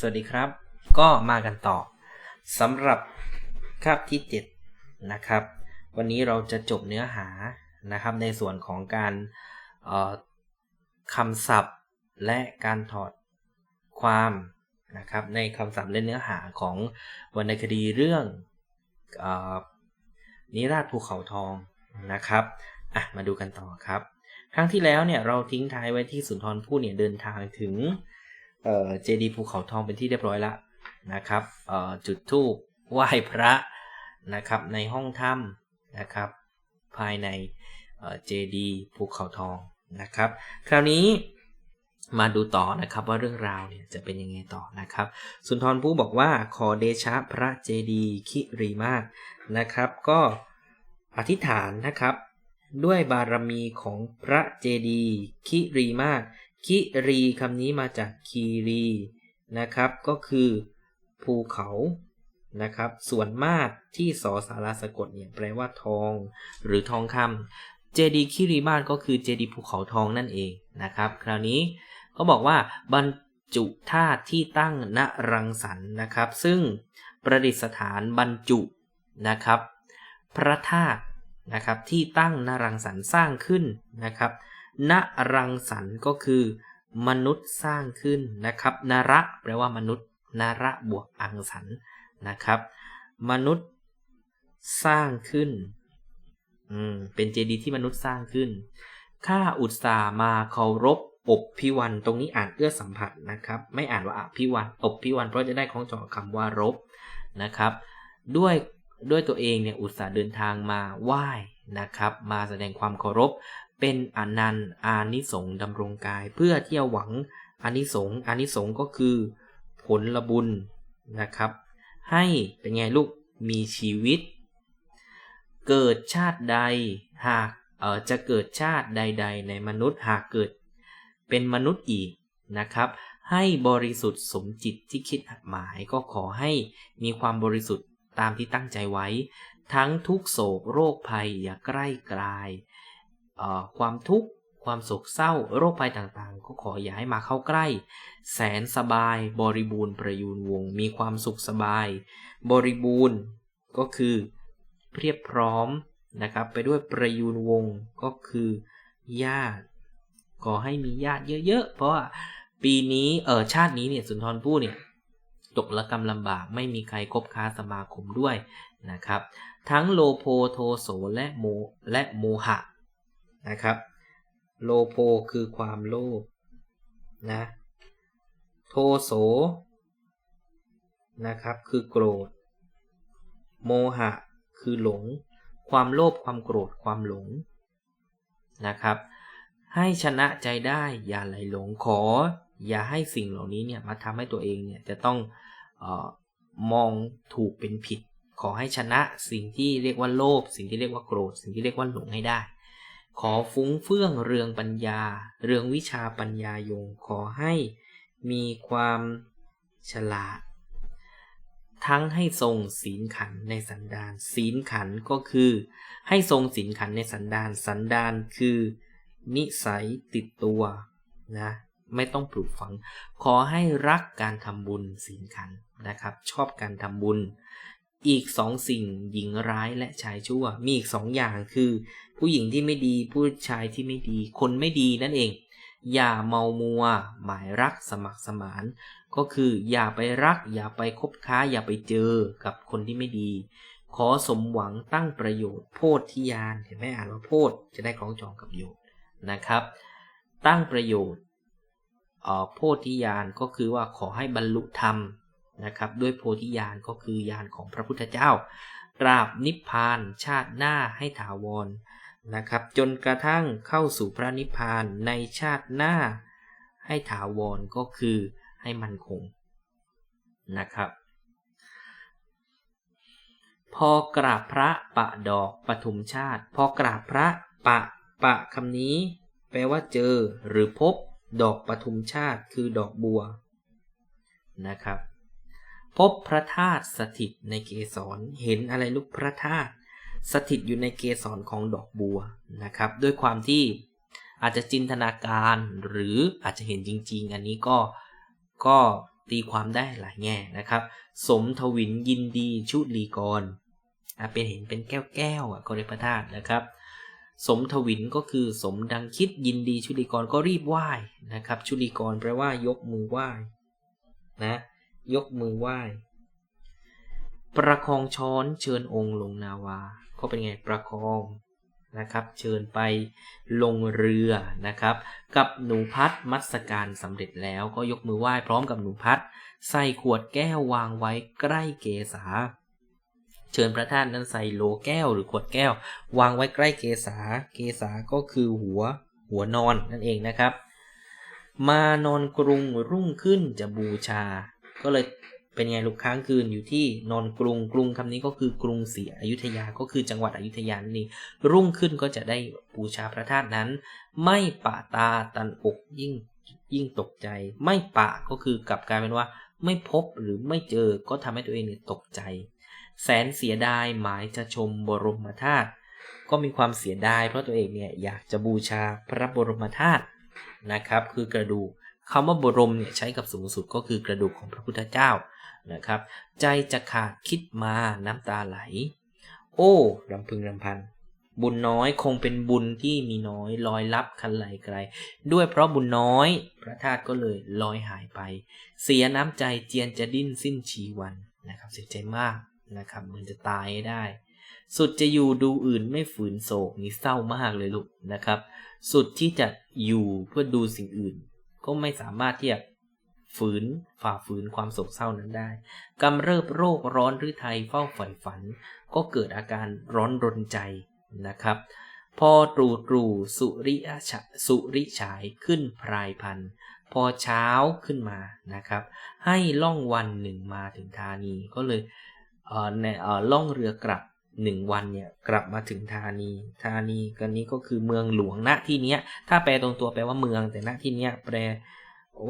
สวัสดีครับ ก็มากันต่อสำหรับคาบที่ 7 นะครับ วันนี้เราจะจบเนื้อหานะครับ ในส่วนของการคำศัพท์และการถอดความนะครับ ในคำศัพท์และเนื้อหาของวรรณคดีเรื่องออนิราชภูเขาทองนะครับอะมาดูกันต่อครับ ครั้งที่แล้วเนี่ยเราทิ้งท้ายไว้ที่สุนทรภู่เนี่ยเดินทางถึง เจดีย์ภูเขาทองเป็นที่เรียบร้อยแล้วนะครับจุดธูปไหว้พระนะครับในห้องถ้ำนะครับภายในเจดีย์ภูเขาทองนะครับ คราวนี้มาดูต่อนะครับว่าเรื่องราวเนี่ยจะเป็นยังไงต่อนะครับ สุนทรภู่บอกว่าขอเดชะพระเจดีย์คิรีมาศนะครับ ก็อธิษฐานนะครับ ด้วยบารมีของพระเจดีย์คิรีมาศ คิรีคำนี้มาจากคีรีนะครับ ก็คือภูเขานะครับ ส่วนมากที่สอสาราสะกดเนี่ยแปลว่าทอง หรือทองคำเจดีคิริมาศก็คือเจดีภูเขาทองนั่นเองนะครับ คราวนี้เขาบอกว่าบรรจุธาตุที่ตั้งณรังสรรค์นะครับ ซึ่งประดิษฐานบรรจุนะครับ พระธาตุนะครับที่ตั้งนรังสรรค์สร้างขึ้นนะครับ นรังสรรค์ก็คือ มนุษย์สร้างขึ้นนะครับนระแปลว่ามนุษย์นระบวกอังสรรค์นะครับ มนุษย์สร้างขึ้นอืมเป็นเจดีย์ที่มนุษย์สร้างขึ้นข้าอุตสามาเคารพอบพิวันตรงนี้อ่านเอื้อสัมผัสนะครับ ไม่อ่านว่าอภิวันอบพิวันเพราะจะได้ของจองคำว่ารบนะครับ ด้วยด้วยตัวเองเนี่ยอุตส่าห์เดินทางมาไหว้นะครับ มาแสดงความเคารพ เป็นอนันต์อานิสงส์ดำรงกาย เพื่อที่จะหวังอานิสงส์อานิสงส์ก็คือ ผลละบุญนะครับ ให้เป็นไงลูกมีชีวิต เกิดชาติใดหากเออจะเกิดชาติใด ๆ ในมนุษย์หากเกิด เป็นมนุษย์อีกนะครับ ให้บริสุทธิ์สมจิตที่คิดหมายก็ขอให้มีความบริสุทธิ์ตามที่ตั้งใจไว้ ทั้งทุกโศกโรคภัยอย่าใกล้กลาย ความทุกข์ความโศกเศร้าโรคภัยต่างๆ ก็ขออย่าให้มาเข้าใกล้ แสนสบายบริบูรณ์ประยูนวง มีความสุขสบาย บริบูรณ์ก็คือเพียบพร้อมนะครับ ไปด้วยประยูนวงก็คือญาติขอให้มีญาติเยอะ ๆ เพราะว่าปีนี้เออชาตินี้เนี่ยสุนทรภู่เนี่ยตกละกรรมลำบากไม่มีใครคบค้าสมาคมด้วยนะครับ ทั้งโลโพโทโสและโมและโมหะ นะครับ โลโพคือความโลภนะ โทโสนะครับคือโกรธ โมหะคือหลง ความโลภความโกรธความหลงนะครับ ให้ชนะใจได้อย่าไหลหลงขอ อย่าให้สิ่งเหล่านี้เนี่ยมาทำให้ตัวเองเนี่ยจะต้องออมองถูกเป็นผิด ขอให้ชนะสิ่งที่เรียกว่าโลภสิ่งที่เรียกว่าโกรธ สิ่งที่เรียกว่าหลงให้ได้ ขอฟุ้งเฟื่องเรืองปัญญา เรืองวิชาปัญญายง ขอให้มีความฉลาด ทั้งให้ทรงศีลขันในสันดานศีลขันก็คือ ให้ทรงศีลขันในสันดานสันดานคือ นิสัยติดตัวนะไม่ต้องปลูกฝัง ขอให้รักการทำบุญศีลขันนะครับ ชอบการทำบุญ อีกสองสิ่งหญิงร้ายและชายชั่ว มีอีกสองอย่างคือ ผู้หญิงที่ไม่ดีผู้ชายที่ไม่ดี คนไม่ดีนั่นเอง อย่าเมามัว หมายรักสมัครสมาน ก็คืออย่าไปรัก อย่าไปคบค้า อย่าไปเจอกับคนที่ไม่ดี ขอสมหวังตั้งประโยชน์โพธิญาณเห็นไหมอ่านว่าโพธิจะได้คล้องจองกับโยชน์นะครับ ตั้งประโยชน์โพธิญาณก็คือว่าขอให้บรรลุธรรม นะครับด้วยโพธิญาณก็คือญาณของพระพุทธเจ้า ตราบนิพพานชาติหน้าให้ถาวรนะครับจนกระทั่งเข้าสู่พระนิพพานในชาติหน้าให้ถาวรก็คือให้มันคงนะครับพอกราบพระปะดอกปทุมชาติ พอกราบพระปะปะคำนี้ แปลว่าเจอหรือพบดอกปทุมชาติคือดอกบัวนะครับ พบพระธาตุสถิตในเกสรเห็นอะไรลูกพระธาตุสถิตอยู่ในเกสรของดอกบัวนะครับ ด้วยความที่อาจจะจินตนาการหรืออาจจะเห็นจริง ๆ อันนี้ก็ก็ตีความได้หลายแง่นะครับ สมทวินยินดีชุลีกรเป็นเห็นเป็นแก้วแก้วๆก็เรียกพระธาตุนะครับ สมทวินก็คือสมดังคิดยินดีชุลีกรก็รีบไหว้นะครับ ชุลีกรแปลว่ายกมือไหว้นะ ยกมือไหว้ ประคองช้อนเชิญองค์ลงนาวา ก็เป็นไงประคองนะครับ เชิญไปลงเรือนะครับ กับหนูพัดมัสการสำเร็จแล้วก็ยกมือไหว้พร้อมกับหนูพัด ใส่ขวดแก้ววางไว้ใกล้เกศาเชิญพระธาตุนั้นใส่โหลแก้วหรือขวดแก้ว วางไว้ใกล้เกศาเกศาก็คือหัวหัวนอนนั่นเองนะครับ มานอนกรุงรุ่งขึ้นจะบูชา ก็เลยเป็นไงลูกค้างคืนอยู่ที่นอนกรุงกรุงคำนี้ก็คือกรุงศรีอยุธยาก็คือจังหวัดอยุธยานั่รุ่งขึ้นก็จะได้บูชาพระธาตุนั้น ไม่ปะตาตันอกยิ่งยิ่งตกใจ ไม่ปะก็คือกลับกลายเป็นว่า ไม่พบหรือไม่เจอก็ทำให้ตัวเองเนี่ยตกใจ แสนเสียดายหมายจะชมบรมธาตุก็มีความเสียดายเพราะตัวเองเนี่ยอยากจะบูชาพระบรมธาตุนะครับ คือกระดูก คำว่าบรมเนี่ยใช้กับสูงสุดก็คือกระดูกของพระพุทธเจ้านะครับ ใจจะขาดคิดมาน้ำตาไหล โอ้รำพึงรำพัน บุญน้อยคงเป็นบุญที่มีน้อยลอยลับคันไหลไกล ด้วยเพราะบุญน้อย พระธาตุก็เลยลอยหายไป เสียน้ำใจเจียนจะดิ้นสิ้นชีวันนะครับเสียใจมากนะครับเหมือนจะตายได้ สุดจะอยู่ดูอื่นไม่ฝืนโศกนี่เศร้ามากเลยลูกนะครับ สุดที่จะอยู่เพื่อดูสิ่งอื่น ก็ไม่สามารถที่จะฝืนฝ่าฝืนความโศกเศร้านั้นได้กำเริบโรคร้อนหรือไทยเฝ้าใฝ่ฝัน ก็เกิดอาการร้อนรนใจนะครับ พอตรูตรูสุริยฉะสุริฉายขึ้นพรายพัน พอเช้าขึ้นมานะครับ ให้ล่องวันหนึ่งมาถึงธานีก็เลยเอ่อในเอ่อล่องเรือกลับ หนึ่งวันเนี่ยกลับมาถึงธานี ธานีกันนี้ก็คือเมืองหลวงณที่เนี้ย ถ้าแปลตรงตัวแปลว่าเมืองแต่ณที่เนี้ยแปล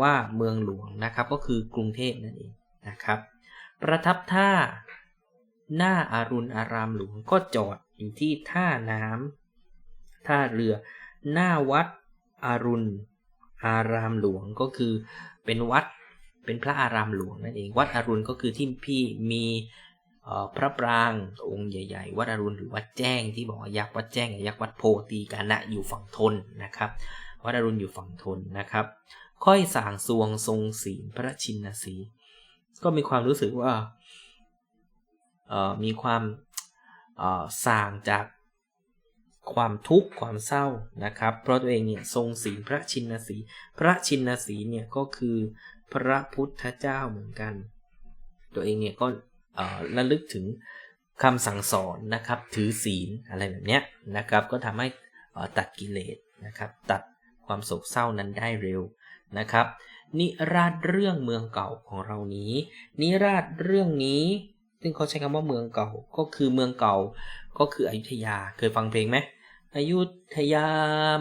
ว่าเมืองหลวงนะครับ ก็คือกรุงเทพนั่นเองนะครับ ประทับท่าหน้าอารุณอารามหลวงก็จอดอยู่ที่ท่าน้ำท่าเรือหน้าวัดอารุณอารามหลวงก็คือเป็นวัดเป็นพระอารามหลวงนั่นเองวัดอรุณก็คือที่พี่มี พระปรางองค์ใหญ่ ๆ วัดอรุณหรือวัดแจ้งที่บอกว่ายักษ์วัดแจ้งยักษ์วัดโพตีกานะอยู่ฝั่งทนนะครับวัดอรุณอยู่ฝั่งทนนะครับ ค่อยสางสวงทรงศีลพระชินสี ก็มีความรู้สึกว่าเออมีความเออสางจากความทุกข์ความเศร้านะครับ เพราะตัวเองเนี่ยทรงศีลพระชินสี พระชินสีเนี่ยก็คือพระพุทธเจ้าเหมือนกัน ตัวเองเนี่ยก็ ระลึกถึงคำสั่งสอนนะครับถือศีลอะไรแบบเนี้ยนะครับ ก็ทำให้ตัดกิเลสนะครับตัดความโศกเศร้านั้นได้เร็วนะครับ นิราชเรื่องเมืองเก่าของเรานี้ นิราชเรื่องนี้ ซึ่งเขาใช้คำว่าเมืองเก่าก็คือเมืองเก่าก็คืออยุธยาเคยฟังเพลงไหมอยุธยา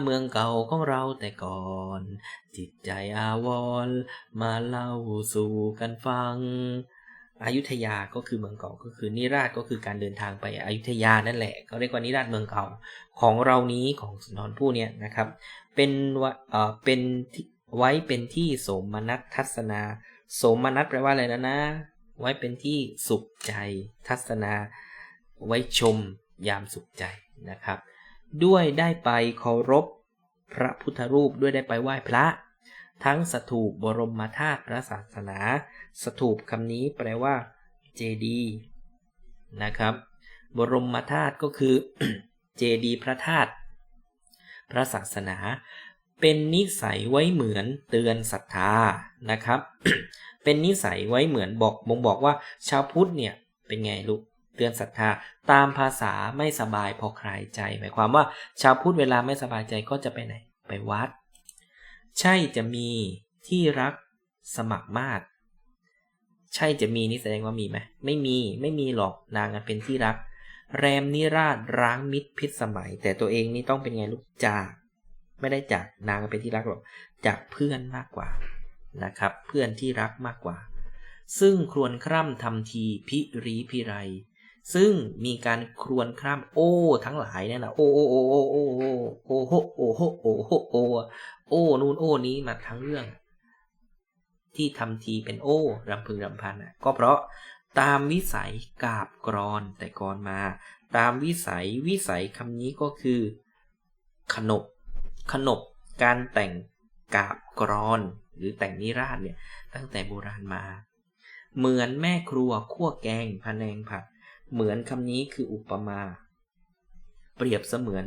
เมืองเก่าของเราแต่ก่อน จิตใจอาวร์มาเล่าสู่กันฟัง อยุธยาก็คือเมืองเก่าก็คือนิราชก็คือการเดินทางไปอยุธยานั่นแหละเขาเรียกว่านิราชเมืองเก่าของเรานี้ของสุนทรภู่เนี่ยนะครับ เป็นวะเอ่อเป็นไว้เป็นที่โสมนัสทัศนา โสมนัสแปลว่าอะไรนะนะ ไว้เป็นที่สุขใจทัศนา ไว้ชมยามสุขใจนะครับ ด้วยได้ไปเคารพพระพุทธรูปด้วยได้ไปไหว้พระ ทั้งสถูปบรมธาตุพระศาสนา สถูปคำนี้แปลว่าเจดีนะครับ บรมธาตุก็คือเจดีพระธาตุพระศาสนา เป็นนิสัยไว้เหมือนเตือนศรัทธานะครับ เป็นนิสัยไว้เหมือนบอกบ่งบอกว่าชาวพุทธเนี่ยเป็นไงลูกเตือนศรัทธาตามภาษาไม่สบายพอคลายใจ หมายความว่าชาวพุทธเวลาไม่สบายใจก็จะไปไหน ไปวัด ใช่จะมีที่รักสมัครมาศใช่จะมีนี่แสดงว่ามีไหมไม่มีไม่มีหรอกนางเป็นที่รัก แรมนิราชร้างมิตรพิษสมัย แต่ตัวเองนี่ต้องเป็นไงลูกจาก ไม่ได้จากนางเป็นที่รักหรอกจากเพื่อนมากกว่านะครับ เพื่อนที่รักมากกว่า ซึ่งครวญคร่ำทำทีพิรีพิไร ซึ่งมีการครวญคร่ำโอ้ทั้งหลายเนี่ยนะโอ้โอ้โอ้โอ้โอ้โอ้โอ้โหโอ้โหโอ้โหโอ้โอ้นู่นโอ้นี้มาทั้งเรื่อง ที่ทำทีเป็นโอ้รำพึงรำพันอะก็เพราะตามวิสัยกาบกรอนแต่ก่อนมา ตามวิสัยวิสัยคำนี้ก็คือ ขนบ ขนบการแต่งกาบกรอน หรือแต่งนิราศเนี่ยตั้งแต่โบราณมา เหมือนแม่ครัวคั่วแกงพะแนงผัด เหมือนคำนี้คืออุปมา เปรียบเสมือน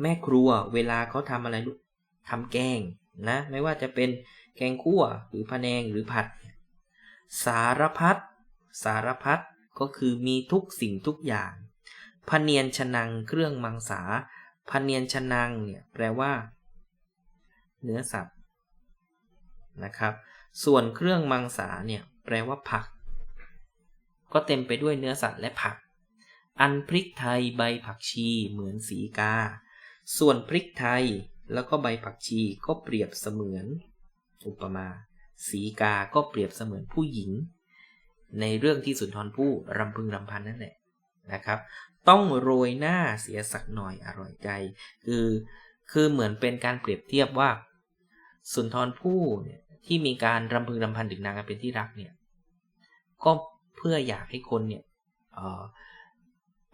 แม่ครัวเวลาเขาทำอะไรทำแกงนะ ไม่ว่าจะเป็นแกงคั่วหรือพะแนงหรือผัด สารพัดสารพัดก็คือมีทุกสิ่งทุกอย่างพเนียนชนังเครื่องมังสาพเนียนชนังเนี่ยแปลว่า เนื้อสัตว์นะครับ ส่วนเครื่องมังสาเนี่ยแปลว่าผัก ก็เต็มไปด้วยเนื้อสัตว์และผัก อันพริกไทยใบผักชีเหมือนสีกา ส่วนพริกไทยแล้วก็ใบผักชีก็เปรียบเสมือน อุปมา สีกาก็เปรียบเสมือนผู้หญิง ในเรื่องที่สุนทรภู่รำพึงรำพันนั่นแหละนะครับ ต้องโรยหน้าเสียสักหน่อยอร่อยใจ คือคือเหมือนเป็นการเปรียบเทียบว่า สุนทรภู่เนี่ยที่มีการรำพึงรำพันถึงนางเป็นที่รักเนี่ยก็เพื่ออยากให้คนเนี่ยเ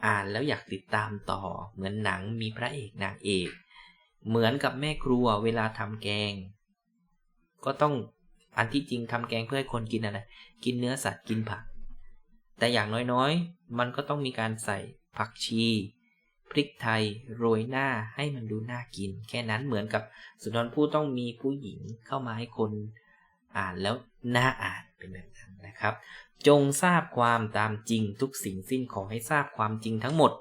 อ่านแล้วอยากติดตามต่อ เหมือนหนังมีพระเอกนางเอก เหมือนกับแม่ครัวเวลาทำแกง ก็ต้องอันที่จริงทำแกงเพื่อให้คนกินอะไร กินเนื้อสัตว์กินผัก แต่อย่างน้อยๆ มันก็ต้องมีการใส่ผักชี พริกไทยโรยหน้าให้มันดูน่ากิน แค่นั้นเหมือนกับสุนทรภู่ต้องมีผู้หญิงเข้ามาให้คนอ่านแล้วน่าอ่าน เป็นแบบนั้นนะครับ จงทราบความตามจริงทุกสิ่งสิ้นขอให้ทราบความจริงทั้งหมด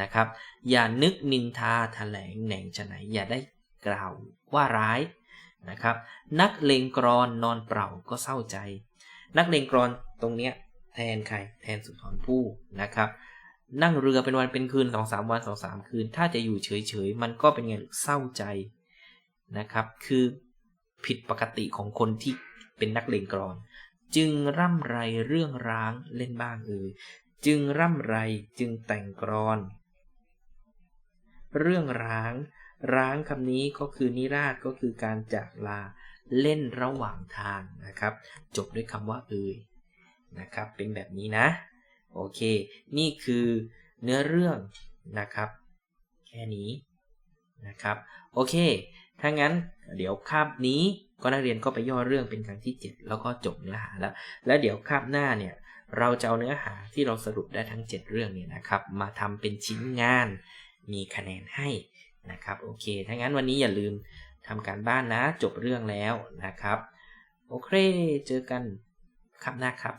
นะครับ อย่านึกนินทาแถลงแหน่งฉไหนอย่าได้กล่าวว่าร้ายนะครับ นักเลงกรอนนอนเปล่าก็เศร้าใจ นักเลงกรอนตรงเนี้ยแทนใครแทนสุนทรภู่นะครับ นั่งเรือเป็นวันเป็นคืนสองสามวันสองสามคืน ถ้าจะอยู่เฉยๆ มันก็เป็นไงเศร้าใจนะครับ คือผิดปกติของคนที่เป็นนักเลงกรอน จึงร่ำไรเรื่องร้างเล่นบ้างเอ่ยจึงร่ำไรจึงแต่งกรอน เรื่องร้าง ร้างคำนี้ก็คือนิราศก็คือการจากลาเล่นระหว่างทางนะครับ จบด้วยคำว่าเอ่ยนะครับ เป็นแบบนี้นะ โอเค นี่คือเนื้อเรื่องนะครับ แค่นี้นะครับ โอเค ถ้างั้นเดี๋ยวคาบนี้ ก็นักเรียนก็ไปย่อเรื่องเป็นครั้งที่ 7 แล้วก็จบเนื้อหาแล้ว แล้วเดี๋ยวคาบหน้าเนี่ยเราจะเอาเนื้อหาที่เราสรุปได้ทั้ง 7 เรื่องเนี่ยนะครับ มาทำเป็นชิ้นงานมีคะแนนให้นะครับโอเคถ้างั้นวันนี้อย่าลืมทำการบ้านนะจบเรื่องแล้วนะครับ โอเค เจอกันคาบหน้าครับ